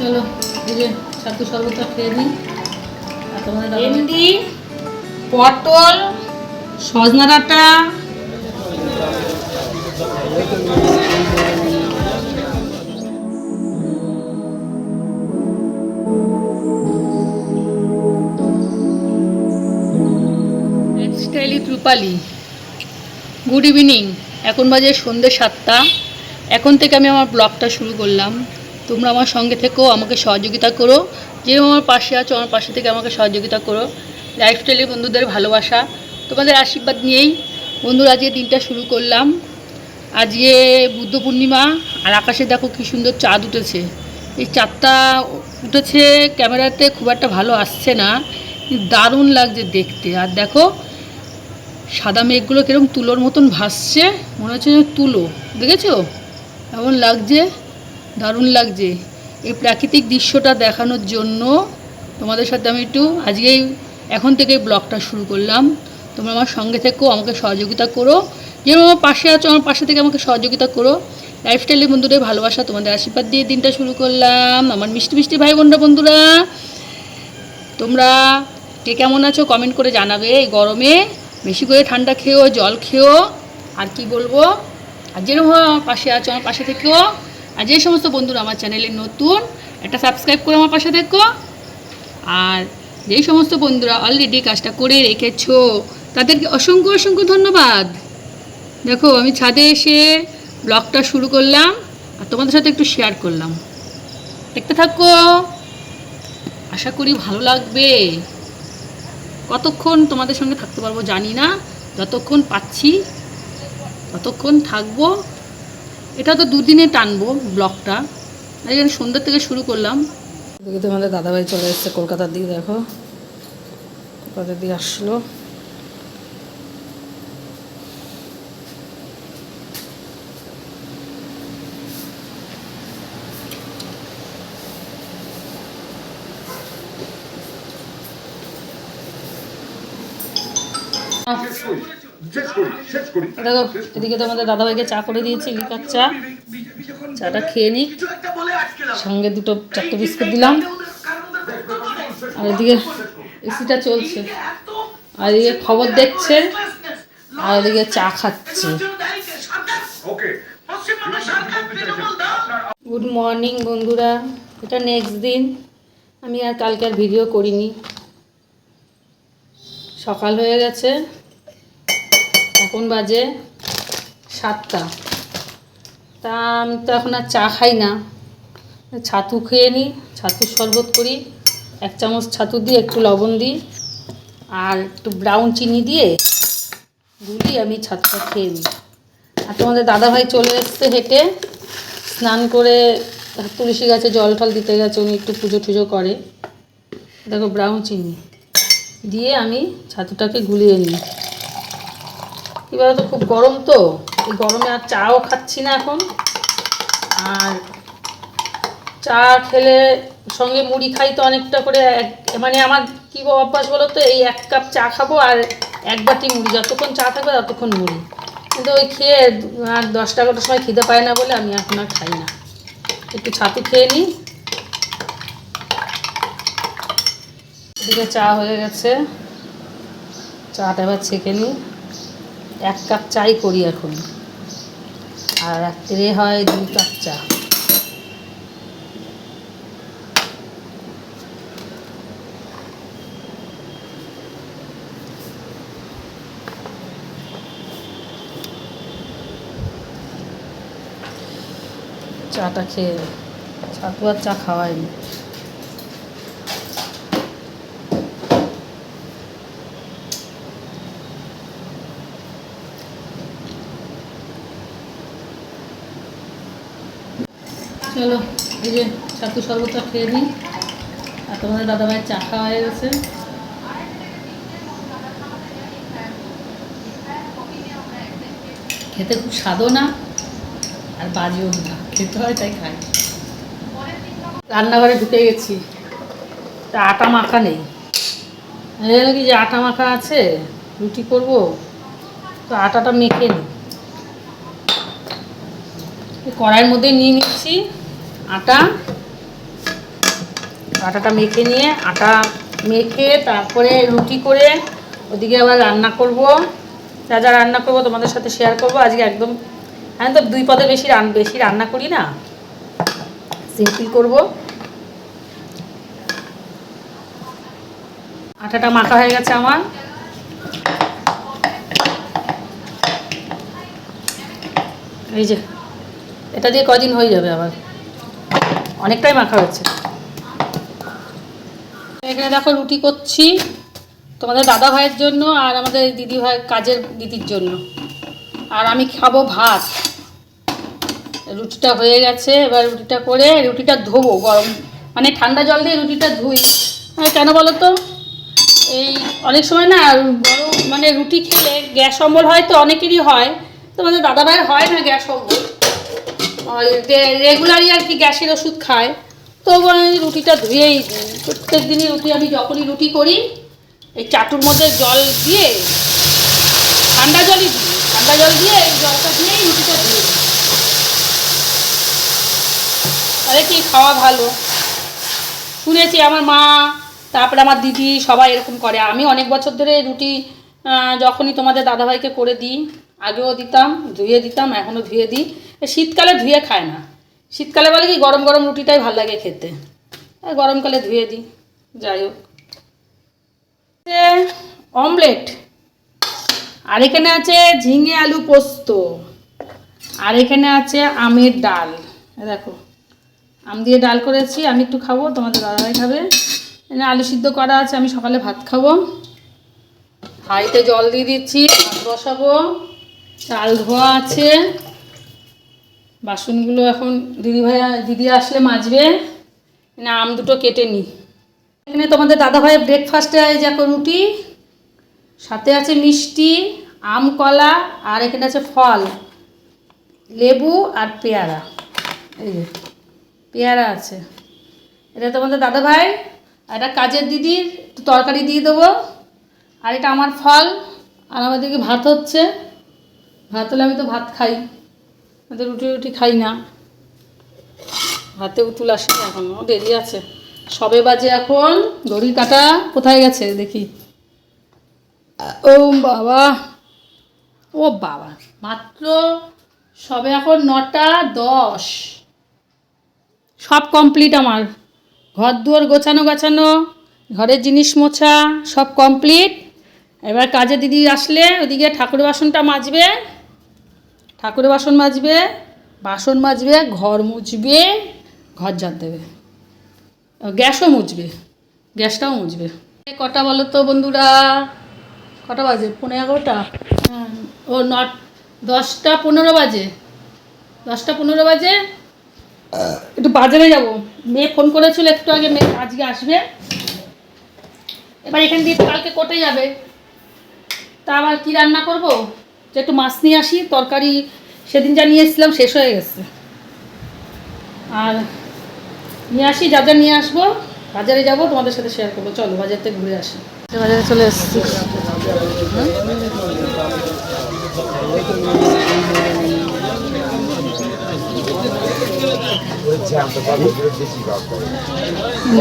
চলো এই যে ছাতু শরবতটা খেয়ে নিই। আর তোমাদের ভেন্ডি পটল সজনা ডাঁটা। স্টাইলি রূপালি গুড ইভিনিং এখন বাজে সন্ধ্যে সাতটা। এখন থেকে আমি আমার ব্লগটা শুরু করলাম। তোমরা আমার সঙ্গে থেকেও আমাকে সহযোগিতা করো। যেরকম আমার পাশে আছো, আমার পাশে থেকে আমাকে সহযোগিতা করো। লাইফস্টাইলের বন্ধুদের ভালোবাসা। তোমাদের আশীর্বাদ নিয়েই বন্ধুরা আজকে দিনটা শুরু করলাম। আজকে বুদ্ধ পূর্ণিমা, আর আকাশে দেখো কী সুন্দর চাঁদ উঠেছে। এই চাঁদটা উঠেছে ক্যামেরাতে খুব একটা ভালো আসছে না দারুণ লাগছে দেখতে। আর দেখো, সাদা মেঘগুলো কীরকম তুলোর মতন ভাসছে, মনে হচ্ছে তুলো। দেখেছ? এমন লাগছে? দারুণ লাগছে। এই প্রাকৃতিক দৃশ্যটা দেখানোর জন্য তোমাদের সাথে আমি একটু আজকেই এখন থেকে ব্লগটা শুরু করলাম। তোমরা আমার সঙ্গে থেকেও আমাকে সহযোগিতা করো। যেরকম আমার পাশে আছো, আমার পাশে থেকে আমাকে সহযোগিতা করো। লাইফস্টাইলের বন্ধুদের ভালোবাসা, তোমাদের আশীর্বাদ দিয়ে দিনটা শুরু করলাম। আমার মিষ্টি মিষ্টি ভাই বোনরা বন্ধুরা, তোমরা কে কেমন আছো কমেন্ট করে জানাবে। এই গরমে বেশি করে ঠান্ডা খেও জল খেও আর কি বলব? আর যেরকম আমার পাশে আছো, আমার পাশে থেকেও আর যে সমস্ত বন্ধুরা আমার চ্যানেলে নতুন, একটা সাবস্ক্রাইব করে আমার পাশে থেকো। আর যেই সমস্ত বন্ধুরা অলরেডি কাজটা করে রেখেছো, তাদেরকে অসংখ্য অসংখ্য ধন্যবাদ। দেখো, আমি ছাদে এসে ব্লগটা শুরু করলাম, আর তোমাদের সাথে একটু শেয়ার করলাম। দেখতে থাকো। আশা করি ভালো লাগবে। কতক্ষণ তোমাদের সঙ্গে থাকতে পারব জানি না। যতক্ষণ পাচ্ছি, ততক্ষণ থাকব। এটা তো দুদিনে টানবো ব্লগটা এই জন্য সন্ধ্যা থেকে শুরু করলাম। এদিকে তোমাদের দাদাভাই চলে এসছে কলকাতার দিকে দেখো। কলকাতার দিকে আসলো। শেষ করি দেখো এদিকে তোমাদের দাদাভাইকে চা করে দিয়েছি লিকার চা। চাটা খেয়ে নিই সঙ্গে দুটো চারটে বিস্কুট দিলাম। আর এদিকে এসিটা চলছে। আর এদিকে খবর দেখছে আর এদিকে চা খাচ্ছে। গুড মর্নিং বন্ধুরা। এটা নেক্সট দিন। আমি আর কালকে আর ভিডিও করিনি। সকাল হয়ে গেছে। এখন বাজে সাতটা। তা আমি তো এখন আর চা খাই না। ছাতু খেয়ে নিই ছাতুর শরবত করি, এক চামচ ছাতু দিয়ে একটু লবণ দিই, আর একটু ব্রাউন চিনি দিয়ে গুলি আমি ছাতুটা খেয়ে নিই আর তোমাদের দাদাভাই চলে এসছে হেঁটে, স্নান করে তুলসী গাছে জল টল দিতে গেছে, উনি একটু পুজো টুজো করে। দেখো ব্রাউন চিনি দিয়ে আমি ছাতুটাকে গুলিয়ে নিই। এবার তো খুব গরম তো, এই গরমে আর চাও খাচ্ছি না এখন। আর চা খেলে সঙ্গে মুড়ি খাই তো অনেকটা করে মানে আমার কী অভ্যাস বলো তো এই এক কাপ চা খাব আর এক বাটি মুড়ি, যতক্ষণ চা থাকবে ততক্ষণ মুড়ি। কিন্তু ওই খেয়ে আর দশটা এগারোটার সময় খিদে পায় না বলে আমি এখন আর খাই না। একটু ছাতু খেয়ে নিই। এদিকে চা হয়ে গেছে। চাটা এবার ছেঁকে নিই। এক কাপ চাই করি এখন। আর রাত্রে হয় দুই কাপ চা। চাটা খেয়ে ছাতু আর চা খাওয়াইনি। চলো, এই যে ছাতু শরবতটা খেয়ে নিই। আর তোমাদের দাদাভাইয়ের চা খাওয়া হয়ে গেছে। খেতে খুব স্বাদও না, আর বাজেও না। খেতে হয় তাই খাই। রান্নাঘরে ঢুকে গেছি। তা আটা মাখা নেই। নাকি যে আটা মাখা আছে, রুটি করব। তো আটাটা মেখে নিই। কড়াইয়ের মধ্যে নিয়ে নিচ্ছি। আটা। আটাটা মেখে নিয়ে, আটা মেখে তারপরে রুটি করে ওদিকে আবার রান্না করব। যা যা রান্না করব তোমাদের সাথে শেয়ার করব। আজকে একদম, আমি তো দুই পদে বেশি রান, বেশি রান্না করি না। সিম্পল করব। আটাটা মাখা হয়ে গেছে আমার। এই যে, এটা দিয়ে কদিন হয়ে যাবে আবার? অনেকটাই মাখা হয়েছে। এখানে দেখো রুটি করছি তোমাদের দাদা ভাইয়ের জন্য আর আমাদের দিদি ভাই কাজের দিদির জন্য। আর আমি খাব ভাত। রুটিটা হয়ে গেছে, এবার রুটিটা করে রুটিটা ধোবো গরম। মানে ঠান্ডা জল দিয়ে রুটিটা ধুই। কেন বলো তো? এই অনেক সময় না গরম মানে রুটি খেলে গ্যাস অম্বল হয় তো অনেকেরই হয়। তোমাদের দাদা ভাইয়ের হয় না গ্যাস অম্বল? রেগুলারই আর কি গ্যাসের ওষুধ খায় তো আমি রুটিটা ধুয়েই দিই। প্রত্যেক দিনই রুটি আমি যখনই রুটি করি, এই চাটুর মধ্যে জল দিয়ে, ঠান্ডা জলই দিই। ঠান্ডা জল দিয়ে এই জলটা দিয়েই রুটিটা ধুয়ে দিই তাহলে কি খাওয়া ভালো? শুনেছি আমার মা, তারপরে আমার দিদি সবাই এরকম করে। আমি অনেক বছর ধরে রুটি যখনই তোমাদের দাদাভাইকে করে দিই, আগেও দিতাম, ধুয়ে দিতাম, এখনও ধুয়ে দিই। শীতকালে ধুয়ে খায় না। শীতকালে বলে কি গরম গরম রুটিটাই ভালো লাগে খেতে। গরমকালে ধুয়ে দিই, যাই হোক। অমলেট। আর এখানে আছে ঝিঙে আলু পোস্ত। আর এখানে আছে আমের ডাল। দেখো, আম দিয়ে ডাল করেছি, আমি একটু খাব, তোমাদের দাদাভাই খাবে। এখানে আলু সিদ্ধ করা আছে, আমি সকালে ভাত খাব। হাঁড়িতে জল দিয়ে দিচ্ছি, ভাত বসাবো। চাল ধোয়া আছে। বাসনগুলো এখন দিদি ভাই দিদি আসলে মাজবে। না, আম দুটো কেটে নিই এখানে তোমাদের দাদা ভাইয়ের ব্রেকফাস্টে দেখো রুটি, সাথে আছে মিষ্টি, আম কলা, আর এখানে আছে ফল, লেবু আর পেয়ারা। এই যে, পেয়ারা আছে। এটা তোমাদের দাদা ভাই, আর এটা কাজের দিদির তরকারি দিয়ে দেবো। আর এটা আমার ফল, আর আমাদেরকে ভাত হচ্ছে। ভাত হলে আমি তো ভাত খাই। আমাদের রুটি রুটি খাই না। ভাতে উতুল আসে এখনও দেরি আছে। সবে বাজে এখন ঘড়ির কাটা কোথায় গেছে দেখি। ও বাবা ও বাবা, মাত্র সবে এখন নটা দশ। সব কমপ্লিট আমার। ঘর দুয়ার গোছানো গাছানো, ঘরের জিনিস মোছা, সব কমপ্লিট এবার কাজে দিদি আসলে, ওদিকে ঠাকুরের বাসনটা মাজবে। ঠাকুরের বাসন মাজবে বাসন মাজবে ঘর মুছবে ঘর ঝাড় দেবে। গ্যাসও মুছবে গ্যাসটাও মুছবে কটা বলো তো বন্ধুরা? কটা বাজে? পনেরো এগারোটা? হ্যাঁ, ও নট দশটা পনেরো বাজে। দশটা পনেরো বাজে? একটু বাজারে যাব। মেয়ে ফোন করেছিল একটু আগে মেয়ে আজকে আসবে। এবার এখান দিয়ে কালকে কোটে যাবে। তা আবার কি রান্না করব? যে একটু মাছ নিয়ে আসি তরকারি সেদিন যা নিয়ে এসেছিলাম শেষ হয়ে গেছে। আর নিয়ে আসি যা যা নিয়ে আসব বাজারে যাব তোমাদের সাথে শেয়ার করব। চলো বাজার থেকে ঘুরে আসি। বাজারে চলে এসেছি।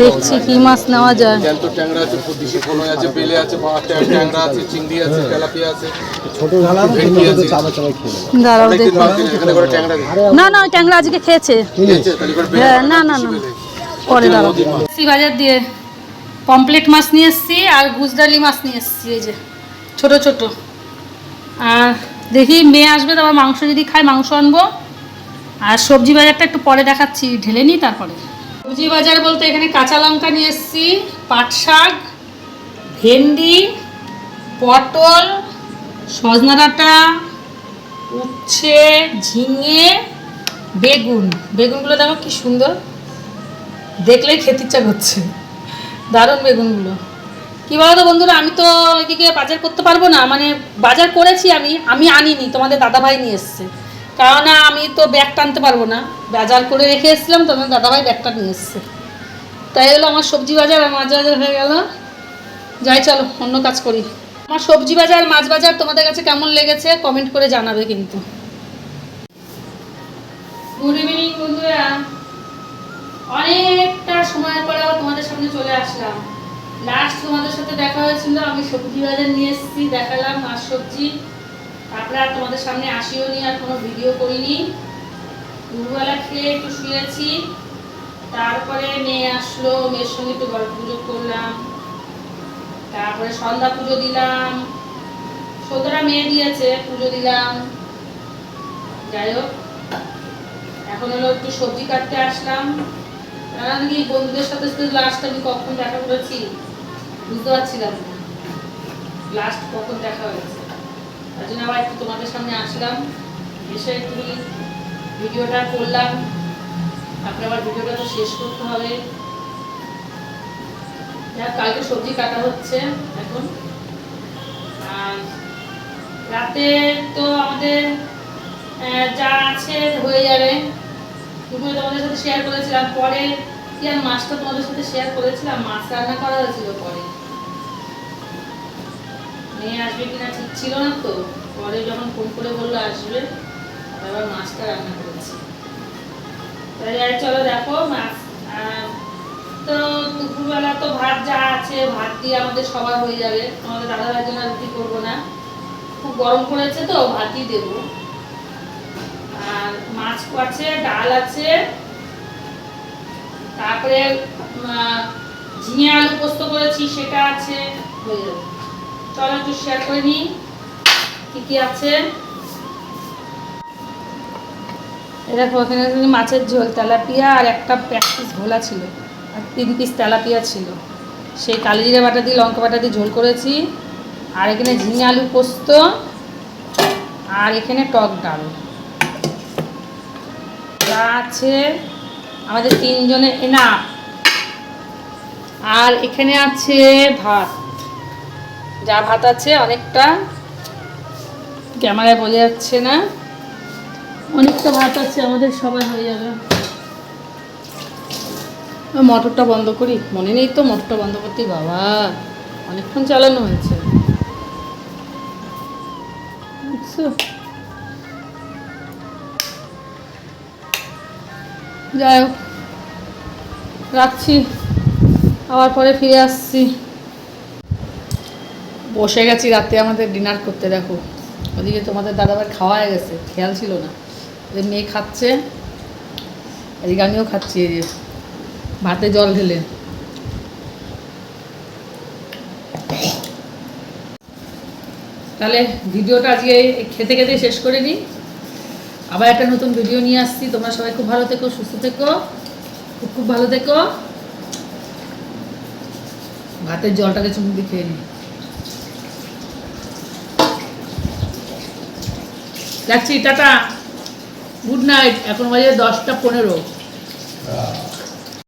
দেখছি কি মাছ নেওয়া যায়। জ্যান্ত ট্যাংরা আছে দেশি বেলে ট্যাংরা চিংড়ি তেলাপিয়া ছোট ভেটকি দাঁড়াও। না না ওই ট্যাংরা আজকে খেয়েছে। হ্যাঁ, না, না, না। পরে দাঁড়াও। বাজার দিয়ে পমপ্লেট মাছ নিয়ে এসেছি আর গুজরালি মাছ নিয়ে এসেছি এই যে ছোট ছোট। আর দেখি মেয়ে আসবে তারপর মাংস যদি খায় মাংস আনব। আর সবজি বাজারটা একটু পরে দেখাচ্ছি, ঢেলে নিই তারপরে। সবজি বাজার বলতে এখানে কাঁচা লঙ্কা নিয়ে এসেছি, পাট শাক, ভেন্ডি, পটল, সজনা ডাঁটা, উচ্ছে, ঝিঙে, বেগুন। বেগুনগুলো দেখো কি সুন্দর। দেখলেই খেতে ইচ্ছা করছে। দারুণ বেগুনগুলো। কি বলতো বন্ধুরা, আমি তো এদিকে বাজার করতে পারব না। মানে বাজার করেছি আমি আমি আনিনি, তোমাদের দাদাভাই নিয়ে এসছে। কারণ আমি তো ব্যাগ টানতে পারব না। বাজার করে রেখে এসেছিলাম তোমাদের দাদাভাই ব্যাগটা নিয়ে এসছে। তাই হলো আমার সবজি বাজার আর মাছ বাজার হয়ে গেল। যাই চলো, অন্য কাজ করি। আমার সবজি বাজার, মাছ বাজার তোমাদের কাছে কেমন লেগেছে কমেন্ট করে জানাবে কিন্তু। গুড ইভিনিং বন্ধুরা। অনেকটা সময় পরে তোমাদের চলে আসলাম। লাস্ট তোমাদের সাথে দেখা হয়েছিল, আমি সবজি বাজার নিয়ে এসেছি, দেখালাম মাছ সবজি। তারপরে আর তোমাদের সামনে আসিও নি, আর কোনো ভিডিও করিনি। দুপুরবেলা খেয়ে একটু শুয়েছি। তারপরে মেয়ে আসলো, মেয়ের সঙ্গে একটু গল্প গুজব করলাম। তারপরে সন্ধ্যা পুজো দিলাম। সতেরা মেয়ে দিয়েছে, পুজো দিলাম। যাই হোক, এখন হলো একটু সবজি কাটতে আসলাম। কারণ কি বন্ধুদের সাথে লাস্ট আমি কখন দেখা করেছি? বুঝতে পারছিলাম লাস্ট কখন দেখা হয়েছে? সবজি কাটা হচ্ছে এখন। আর রাতে তো আমাদের যা আছে হয়ে যাবে। দুপুরে তোমাদের সাথে শেয়ার করেছিলাম। পরে কি আর মাছটা তোমাদের সাথে শেয়ার করেছিলাম? মাছ রান্না করা হয়েছিল পরে। মেয়ে আসবে কিনা ঠিক ছিল না তো। পরে যখন ফোন করে বলল আসবে, আবার মাছটা রান্না করেছি। তাই আর চলো দেখো মাছ তো দুপুরবেলা তো ভাত যা আছে, ভাত দিয়ে আমাদের সবার হয়ে যাবে। আমাদের দাদা ভাইয়ের জন্য রুটি করব না। খুব গরম পড়েছে তো, ভাতই দেবো। আর মাছ আছে, ডাল আছে। তারপরে ঝিঙে আলু পোস্ত করেছি, সেটা আছে, হয়ে যাবে। চলো একটু শেয়ার করে নিই। কি কি আছে? দেখো মাছের ঝোল, তেলাপিয়া আর একটা এক পিস ছিল। আর তিন পিস তেলাপিয়া ছিল। সেই কালিজিরা বাটা দিয়ে, লঙ্কা বাটা দিয়ে ঝোল করেছি। আর এখানে ঝিঙে আলু পোস্ত আর এখানে টক ডাল। আছে, আমাদের তিনজনে এনা আর এখানে আছে ভাত। যা ভাত আছে অনেকটা ক্যামেরায় বোঝা যাচ্ছে না। অনেকটা ভাত আছে, আমাদের সবাই হয়ে যাবে। মোটরটা বন্ধ করি? মনে নেই তো মোটরটা বন্ধ করতে, বাবা। অনেকক্ষণ চালানো হয়েছে? যাই হোক, রাখছি। আবার পরে ফিরে আসছি। বসে গেছি রাতে আমাদের ডিনার করতে, দেখো। ওদিকে তোমাদের দাদাভাই খাওয়া হয়ে গেছে, খেয়াল ছিল না। যে মেয়ে খাচ্ছে, এদিকে আমিও খাচ্ছি, এই যে ভাতে জল ঢেলে। তাহলে ভিডিওটা আজকে খেতে খেতে শেষ করে নিই। আবার একটা নতুন ভিডিও নিয়ে আসছি। তোমরা সবাই খুব ভালো থেকো, সুস্থ থেকো, খুব খুব ভালো থেকো। ভাতের জলটাকে চুমুক দিয়ে খেয়ে নিই। রাখছি টাটা। গুড নাইট এখন বাজে দশটা পনেরো।